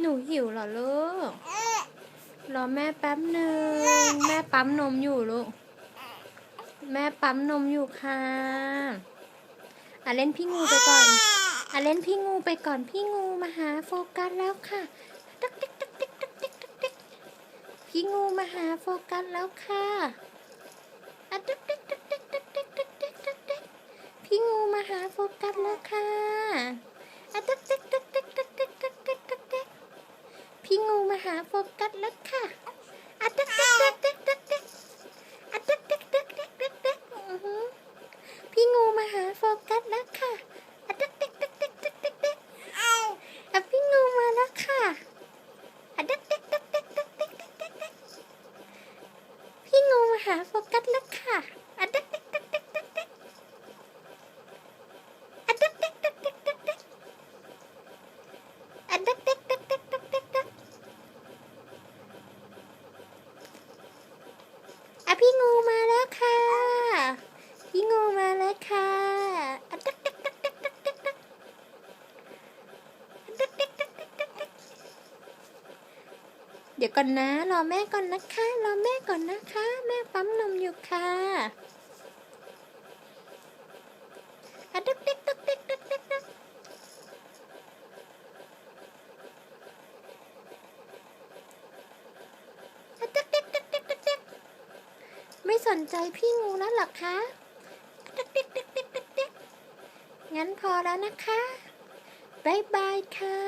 หนูหิวเหรอลูก รอแม่แป๊บหนึ่ง แม่ปั๊มนมอยู่ลูก แม่ปั๊มนมอยู่ค่ะอะเล่นพี่งูไปก่อนอะเล่นพี่งูไปก่อน พี่งูมาหาโฟกัสแล้วค่ะตักติ๊กตักติ๊กตักติ๊กตักติ๊กพี่งูมาหาโฟกัสแล้วค่ะอะตักติ๊กตักติ๊กตักติ๊กตักติ๊กตักติ๊กพี่งูมาหาโฟกัสแล้วค่ะอะตักติ๊กตักติ๊กตักติ๊กตักติ๊กตักติ๊ก พี่งูมาหาโฟกัสแล้วค่ะอะตักติ๊กตักติ๊กตักติ๊กอะตึกตึกตึกตึกตึกตึกอือหือพี่งูมาหาโฟกัสแล้วค่ะอะตึกตึกตึกตึกตึกตึกตึกอะพี่งูมาแล้วค่ะอะตึกตึกตึกตึกตึกตึกตึกตึกตึกพี่งูมาหาโฟกัสแล้วค่ะอะตึกตึกตึกตึกตึกตึกอะตึกตึกตึกตึกตึกตึกอะตึกตึกตึกตึกตึกตึกตึก อะพี่งูมาแล้วค่ะ พี่งูมาแล้วค่ะอะตึกตึกตึกตึกตึกตึกตึกอะตึกตึกตึกตึกตึกตึก เดี๋ยวก่อนนะรอแม่ก่อนนะคะรอแม่ก่อนนะคะ แม่ปั๊มนมอยู่ค่ะอะตึกตึกตึกตึกตึกตึกตึกอะตึกตึกตึกตึกตึกตึกไม่สนใจพี่งูแล้วหรอคะติ๊กติ๊กติ๊กติ๊กติ๊กติ๊กงั้นพอแล้วนะคะบายบายค่ะ